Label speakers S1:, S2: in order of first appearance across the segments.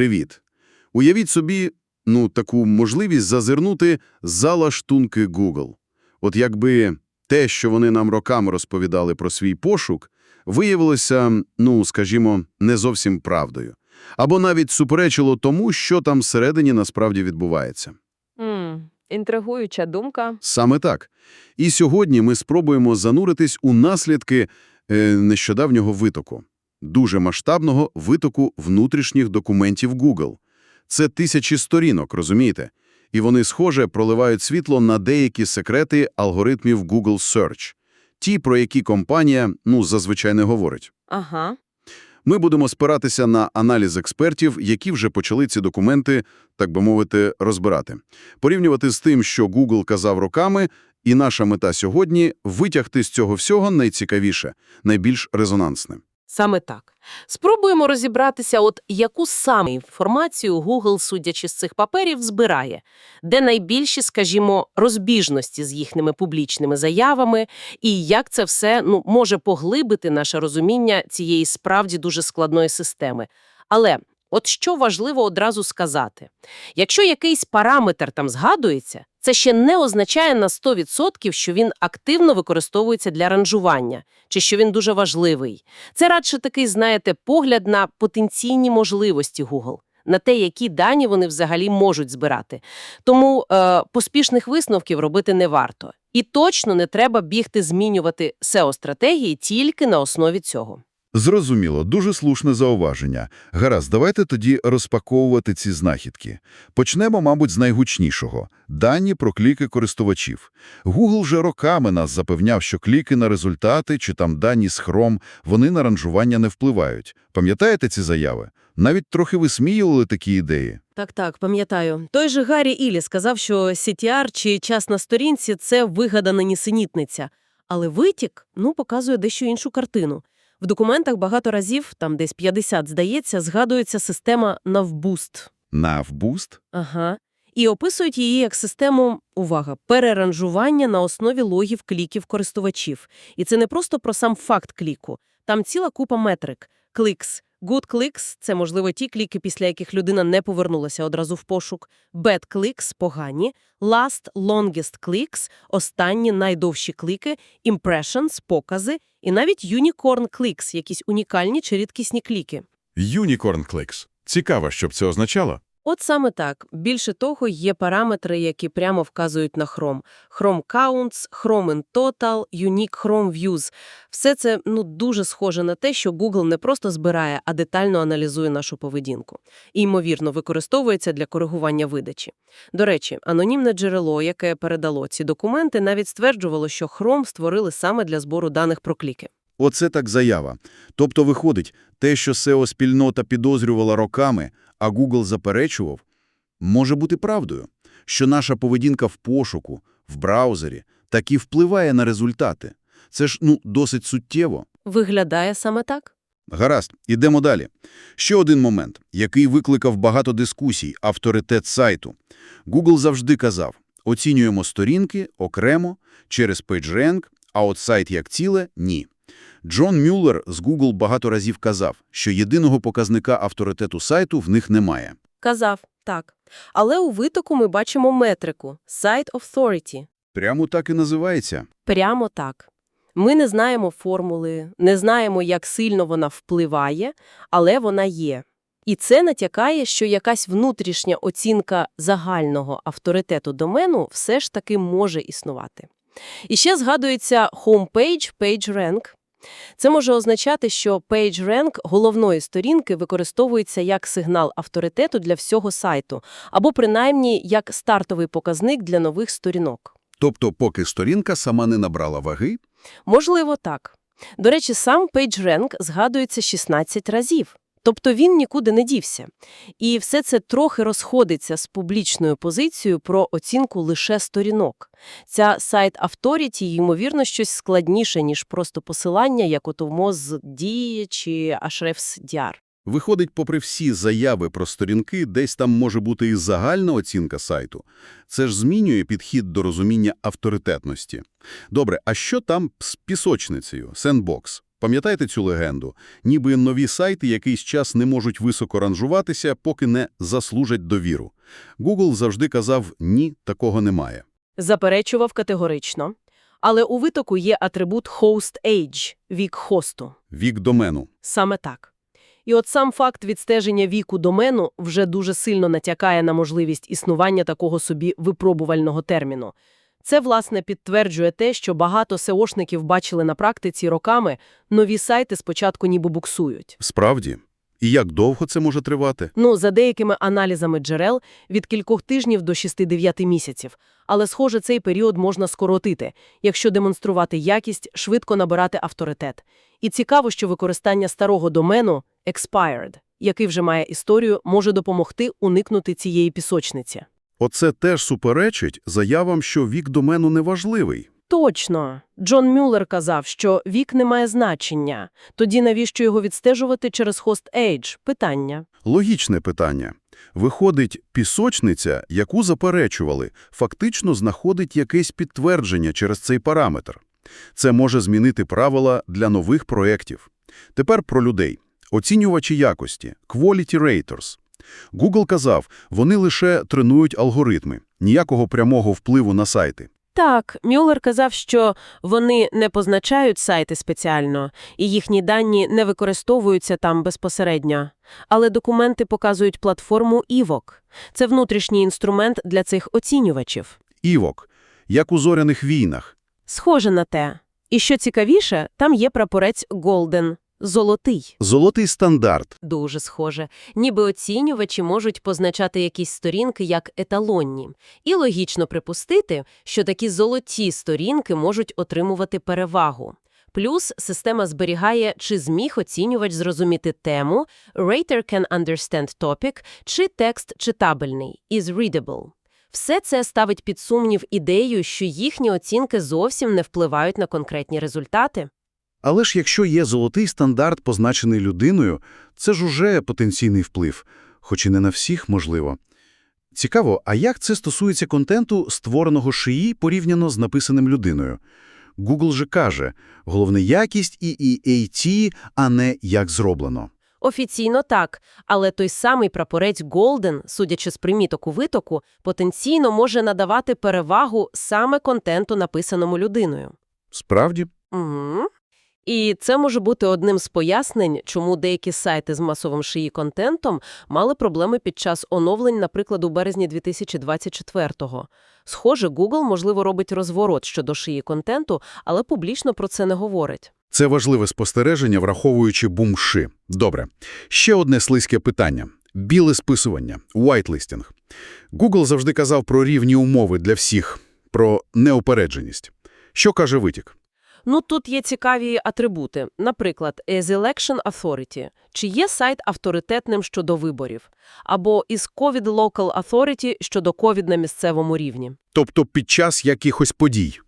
S1: Привіт. Уявіть собі, ну, таку можливість зазирнути за лаштунки Google. От якби те, що вони нам роками розповідали про свій пошук, виявилося, ну, скажімо, не зовсім правдою. Або навіть суперечило тому, що там всередині насправді відбувається.
S2: М, інтригуюча думка.
S1: Саме так. І сьогодні ми спробуємо зануритись у наслідки е, нещодавнього витоку. Дуже масштабного витоку внутрішніх документів Google. Це тисячі сторінок, розумієте? І вони, схоже, проливають світло на деякі секрети алгоритмів Google Search. Ті, про які компанія, ну, зазвичай не говорить.
S2: Ага.
S1: Ми будемо спиратися на аналіз експертів, які вже почали ці документи, так би мовити, розбирати. Порівнювати з тим, що Google казав роками, і наша мета сьогодні – витягти з цього всього найцікавіше, найбільш резонансне.
S3: Саме так. Спробуємо розібратися, от яку саме інформацію Google, судячи з цих паперів, збирає, де найбільші, скажімо, розбіжності з їхніми публічними заявами, і як це все ну, може поглибити наше розуміння цієї справді дуже складної системи. Але от що важливо одразу сказати. Якщо якийсь параметр там згадується, це ще не означає на 100%, що він активно використовується для ранжування, чи що він дуже важливий. Це радше такий, знаєте, погляд на потенційні можливості Google, на те, які дані вони взагалі можуть збирати. Тому е, поспішних висновків робити не варто. І точно не треба бігти змінювати SEO-стратегії тільки на основі цього.
S4: Зрозуміло, дуже слушне зауваження. Гаразд, давайте тоді розпаковувати ці знахідки. Почнемо, мабуть, з найгучнішого – дані про кліки користувачів. Google вже роками нас запевняв, що кліки на результати чи там дані з Chrome, вони на ранжування не впливають. Пам'ятаєте ці заяви? Навіть трохи висміювали такі ідеї.
S3: Так, так, пам'ятаю. Той же Гаррі Ілі сказав, що CTR чи час на сторінці – це вигадана нісенітниця. Але витік, ну, показує дещо іншу картину. В документах багато разів, там десь 50, здається, згадується система навбуст.
S4: Навбуст?
S3: Ага. І описують її як систему, увага, переранжування на основі логів кліків користувачів. І це не просто про сам факт кліку. Там ціла купа метрик. Кликс. Good clicks – це, можливо, ті кліки, після яких людина не повернулася одразу в пошук. Bad clicks – погані. Last longest clicks – останні найдовші клики, Impressions – покази. І навіть unicorn clicks – якісь унікальні чи рідкісні кліки.
S5: Unicorn Clicks. Цікаво, що б це означало.
S3: От саме так. Більше того, є параметри, які прямо вказують на Chrome. Chrome Counts, Chrome in Total, Unique Chrome Views. Все це ну, дуже схоже на те, що Google не просто збирає, а детально аналізує нашу поведінку. І, ймовірно, використовується для коригування видачі. До речі, анонімне джерело, яке передало ці документи, навіть стверджувало, що Chrome створили саме для збору даних про кліки.
S1: Оце так заява. Тобто виходить, те, що SEO-спільнота підозрювала роками, а Google заперечував, може бути правдою, що наша поведінка в пошуку, в браузері, так і впливає на результати. Це ж, ну, досить суттєво.
S3: Виглядає саме так?
S1: Гаразд, ідемо далі. Ще один момент, який викликав багато дискусій – авторитет сайту. Google завжди казав, оцінюємо сторінки окремо, через PageRank, а от сайт як ціле – ні. Джон Мюллер з Google багато разів казав, що єдиного показника авторитету сайту в них немає.
S3: Казав, так. Але у витоку ми бачимо метрику – Site Authority.
S1: Прямо так і називається.
S3: Прямо так. Ми не знаємо формули, не знаємо, як сильно вона впливає, але вона є. І це натякає, що якась внутрішня оцінка загального авторитету домену все ж таки може існувати. І ще згадується homepage, PageRank. Це може означати, що PageRank головної сторінки використовується як сигнал авторитету для всього сайту, або принаймні як стартовий показник для нових сторінок.
S1: Тобто, поки сторінка сама не набрала ваги,
S3: Можливо, так. До речі, сам PageRank згадується 16 разів. Тобто він нікуди не дівся. І все це трохи розходиться з публічною позицією про оцінку лише сторінок. Ця сайт Authority, ймовірно, щось складніше, ніж просто посилання, як от Moz D чи Ahrefs.dr.
S1: Виходить, попри всі заяви про сторінки, десь там може бути і загальна оцінка сайту. Це ж змінює підхід до розуміння авторитетності. Добре, а що там з пісочницею, Sandbox? Пам'ятаєте цю легенду? Ніби нові сайти якийсь час не можуть високо ранжуватися, поки не заслужать довіру. Google завжди казав «ні, такого немає».
S3: Заперечував категорично. Але у витоку є атрибут host age – вік хосту.
S1: Вік домену.
S3: Саме так. І от сам факт відстеження віку домену вже дуже сильно натякає на можливість існування такого собі випробувального терміну. Це, власне, підтверджує те, що багато SEOшників бачили на практиці роками, нові сайти спочатку ніби буксують.
S1: Справді. І як довго це може тривати?
S3: Ну, за деякими аналізами джерел, від кількох тижнів до 6-9 місяців. Але, схоже, цей період можна скоротити, якщо демонструвати якість, швидко набирати авторитет. І цікаво, що використання старого домену expired, який вже має історію, може допомогти уникнути цієї пісочниці.
S1: Оце теж суперечить заявам, що вік домену неважливий.
S3: Точно. Джон Мюллер казав, що вік не має значення. Тоді навіщо його відстежувати через host age? Питання.
S1: Логічне питання. Виходить, пісочниця, яку заперечували, фактично знаходить якесь підтвердження через цей параметр. Це може змінити правила для нових проєктів. Тепер про людей. Оцінювачі якості – quality raters. Google казав, вони лише тренують алгоритми, ніякого прямого впливу на сайти.
S3: Так, Мюллер казав, що вони не позначають сайти спеціально, і їхні дані не використовуються там безпосередньо. Але документи показують платформу IVOC. Це внутрішній інструмент для цих оцінювачів.
S1: Івок, як у зоряних війнах.
S3: Схоже на те. І що цікавіше, там є прапорець Golden – золотий.
S1: Золотий стандарт.
S3: Дуже схоже. Ніби оцінювачі можуть позначати якісь сторінки як еталонні. І логічно припустити, що такі золоті сторінки можуть отримувати перевагу. Плюс система зберігає, чи зміг оцінювач зрозуміти тему, rater can understand topic, чи текст читабельний, is readable. Все це ставить під сумнів ідею, що їхні оцінки зовсім не впливають на конкретні результати.
S1: Але ж якщо є золотий стандарт, позначений людиною, це ж уже потенційний вплив, хоч і не на всіх, можливо. Цікаво, а як це стосується контенту, створеного шиї порівняно з написаним людиною? Google же каже, головне якість і EAT, а не як зроблено.
S3: Офіційно так, але той самий прапорець Golden, судячи з приміток у витоку, потенційно може надавати перевагу саме контенту, написаному людиною.
S1: Справді?
S3: Угу. І це може бути одним з пояснень, чому деякі сайти з масовим шиї контентом мали проблеми під час оновлень, наприклад, у березні 2024-го. Схоже, Google, можливо, робить розворот щодо шиї контенту, але публічно про це не говорить.
S1: Це важливе спостереження, враховуючи бум ши. Добре. Ще одне слизьке питання. Біле списування, whitelisting. Google завжди казав про рівні умови для всіх, про неупередженість. Що каже витік?
S3: Ну, тут є цікаві атрибути. Наприклад, as election authority. Чи є сайт авторитетним щодо виборів? Або is COVID local authority щодо COVID на місцевому рівні?
S1: Тобто під час якихось подій.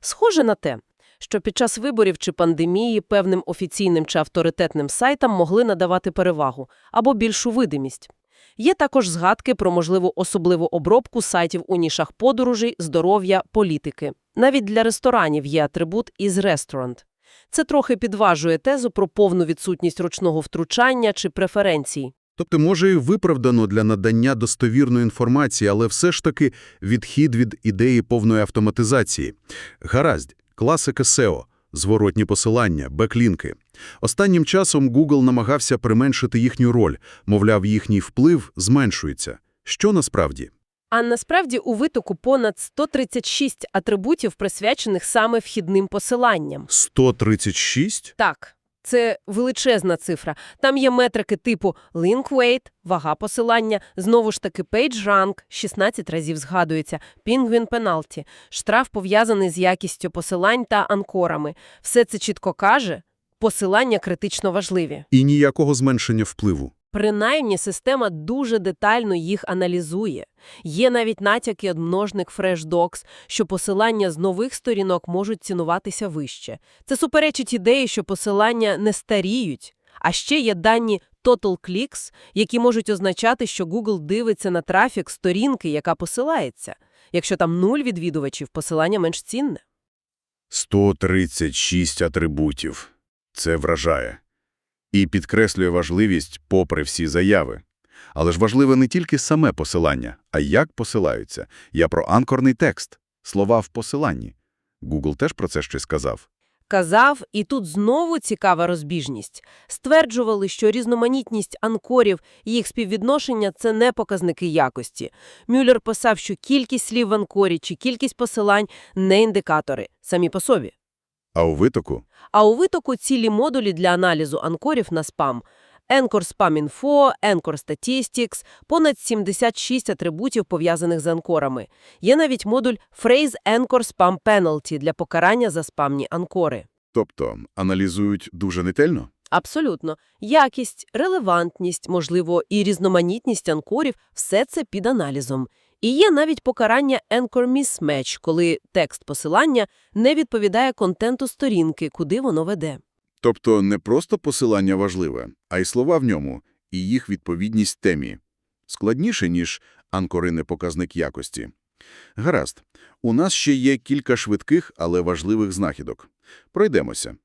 S3: Схоже на те, що під час виборів чи пандемії певним офіційним чи авторитетним сайтам могли надавати перевагу або більшу видимість. Є також згадки про можливу особливу обробку сайтів у нішах подорожей, здоров'я, політики. Навіть для ресторанів є атрибут із restaurant. Це трохи підважує тезу про повну відсутність ручного втручання чи преференцій.
S1: Тобто, може, і виправдано для надання достовірної інформації, але все ж таки відхід від ідеї повної автоматизації. Гаразд, класика SEO, зворотні посилання, беклінки. Останнім часом Google намагався применшити їхню роль, мовляв, їхній вплив зменшується. Що насправді?
S3: А насправді у витоку понад 136 атрибутів, присвячених саме вхідним посиланням.
S1: 136?
S3: Так, це величезна цифра. Там є метрики типу link weight, вага посилання, знову ж таки page rank, 16 разів згадується, penguin penalty, штраф пов'язаний з якістю посилань та анкорами. Все це чітко каже, посилання критично важливі.
S1: І ніякого зменшення впливу.
S3: Принаймні, система дуже детально їх аналізує. Є навіть натяки од множник FreshDocs, що посилання з нових сторінок можуть цінуватися вище. Це суперечить ідеї, що посилання не старіють. А ще є дані Total Clicks, які можуть означати, що Google дивиться на трафік сторінки, яка посилається. Якщо там нуль відвідувачів, посилання менш цінне.
S1: 136 атрибутів. Це вражає. І підкреслює важливість попри всі заяви. Але ж важливе не тільки саме посилання, а як посилаються. Я про анкорний текст, слова в посиланні. Google теж про це щось сказав.
S3: Казав, і тут знову цікава розбіжність. Стверджували, що різноманітність анкорів і їх співвідношення – це не показники якості. Мюллер писав, що кількість слів в анкорі чи кількість посилань – не індикатори, самі по собі.
S1: А у витоку
S3: А у витоку цілі модулі для аналізу анкорів на спам. Anchor Spam Info, Anchor Statistics, понад 76 атрибутів, пов'язаних з анкорами. Є навіть модуль Phrase Anchor Spam Penalty для покарання за спамні анкори.
S1: Тобто аналізують дуже ретельно?
S3: Абсолютно. Якість, релевантність, можливо, і різноманітність анкорів – все це під аналізом. І є навіть покарання Anchor Mismatch, коли текст посилання не відповідає контенту сторінки, куди воно веде.
S1: Тобто не просто посилання важливе, а й слова в ньому, і їх відповідність темі. Складніше, ніж анкоринний показник якості. Гаразд. У нас ще є кілька швидких, але важливих знахідок. Пройдемося.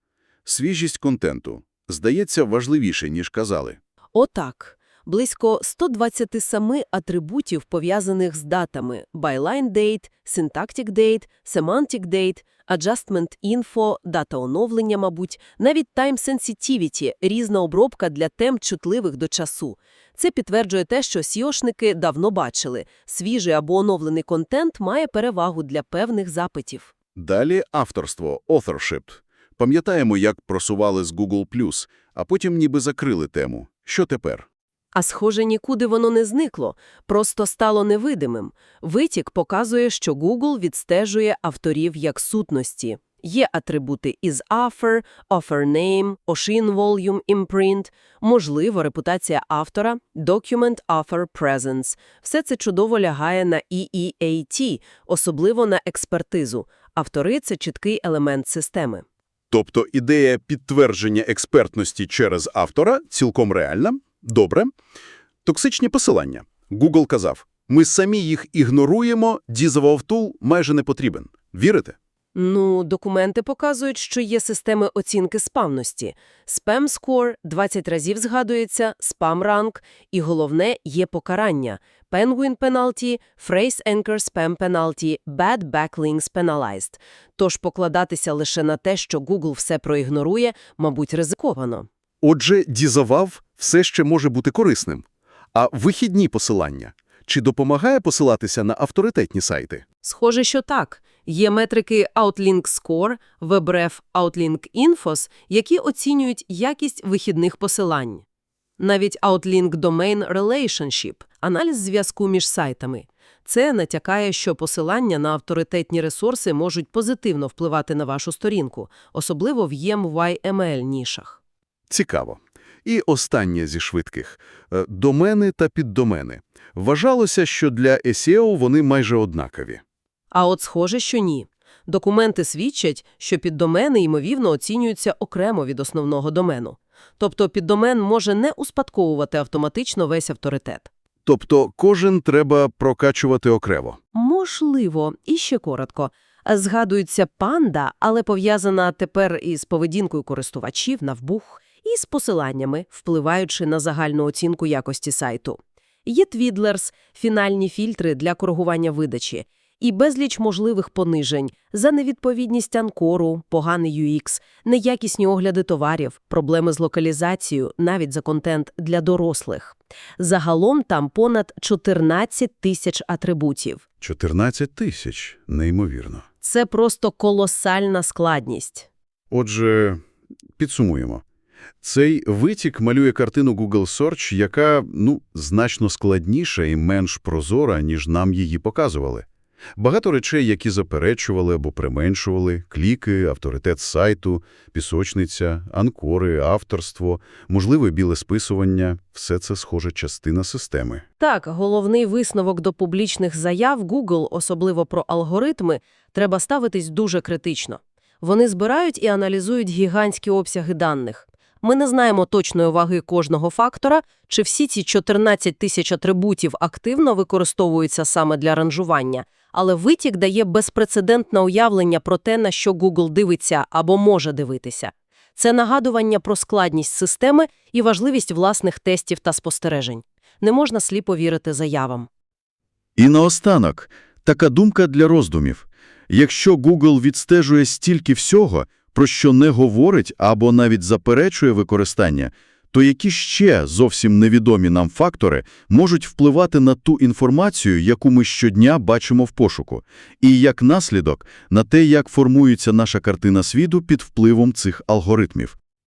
S1: Свіжість контенту. Здається, важливіше, ніж казали.
S3: Отак. Близько 127 атрибутів, пов'язаних з датами byline date, syntactic date, semantic date, adjustment info, дата оновлення, мабуть, навіть time sensitivity – різна обробка для тем, чутливих до часу. Це підтверджує те, що сіошники давно бачили. Свіжий або оновлений контент має перевагу для певних запитів.
S1: Далі авторство, authorship. Пам'ятаємо, як просували з Google+, а потім ніби закрили тему. Що тепер?
S3: А схоже, нікуди воно не зникло, просто стало невидимим. Витік показує, що Google відстежує авторів як сутності. Є атрибути із author, author name, Oshin volume imprint, можливо, репутація автора, document author presence. Все це чудово лягає на EEAT, особливо на експертизу. Автори – це чіткий елемент системи.
S1: Тобто ідея підтвердження експертності через автора цілком реальна. Добре. Токсичні посилання. Google казав, ми самі їх ігноруємо, Tool майже не потрібен. Вірите?
S3: Ну, документи показують, що є системи оцінки спамності. Spam Score 20 разів згадується, Spam Rank і головне – є покарання. Penguin Penalty, Phrase Anchor Spam Penalty, Bad Backlinks Penalized. Тож покладатися лише на те, що Google все проігнорує, мабуть, ризиковано.
S6: Отже, дізавав все ще може бути корисним. А вихідні посилання? Чи допомагає посилатися на авторитетні сайти?
S3: Схоже, що так. Є метрики Outlink Score, WebRef Outlink Infos, які оцінюють якість вихідних посилань. Навіть Outlink Domain Relationship – аналіз зв'язку між сайтами. Це натякає, що посилання на авторитетні ресурси можуть позитивно впливати на вашу сторінку, особливо в EMYML-нішах.
S6: Цікаво. І останнє зі швидких Е, – домени та піддомени. Вважалося, що для SEO вони майже однакові.
S3: А от схоже, що ні. Документи свідчать, що піддомени, ймовірно, оцінюються окремо від основного домену. Тобто піддомен може не успадковувати автоматично весь авторитет.
S6: Тобто кожен треба прокачувати окремо.
S3: Можливо, і ще коротко. Згадується панда, але пов'язана тепер із поведінкою користувачів навбух і з посиланнями, впливаючи на загальну оцінку якості сайту. Є Твідлерс, фінальні фільтри для коригування видачі, і безліч можливих понижень за невідповідність анкору, поганий UX, неякісні огляди товарів, проблеми з локалізацією, навіть за контент для дорослих. Загалом там понад 14 тисяч атрибутів.
S1: 14 тисяч. Неймовірно.
S3: Це просто колосальна складність.
S1: Отже, підсумуємо. Цей витік малює картину Google Search, яка, ну, значно складніша і менш прозора, ніж нам її показували. Багато речей, які заперечували або применшували, кліки, авторитет сайту, пісочниця, анкори, авторство, можливе біле списування – все це схоже частина системи.
S3: Так, головний висновок до публічних заяв Google, особливо про алгоритми, треба ставитись дуже критично. Вони збирають і аналізують гігантські обсяги даних. Ми не знаємо точної ваги кожного фактора, чи всі ці 14 тисяч атрибутів активно використовуються саме для ранжування, але витік дає безпрецедентне уявлення про те, на що Google дивиться або може дивитися. Це нагадування про складність системи і важливість власних тестів та спостережень. Не можна сліпо вірити заявам.
S1: І наостанок, така думка для роздумів. Якщо Google відстежує стільки всього, про що не говорить або навіть заперечує використання, то які ще зовсім невідомі нам фактори можуть впливати на ту інформацію, яку ми щодня бачимо в пошуку, і як наслідок на те, як формується наша картина світу під впливом цих алгоритмів?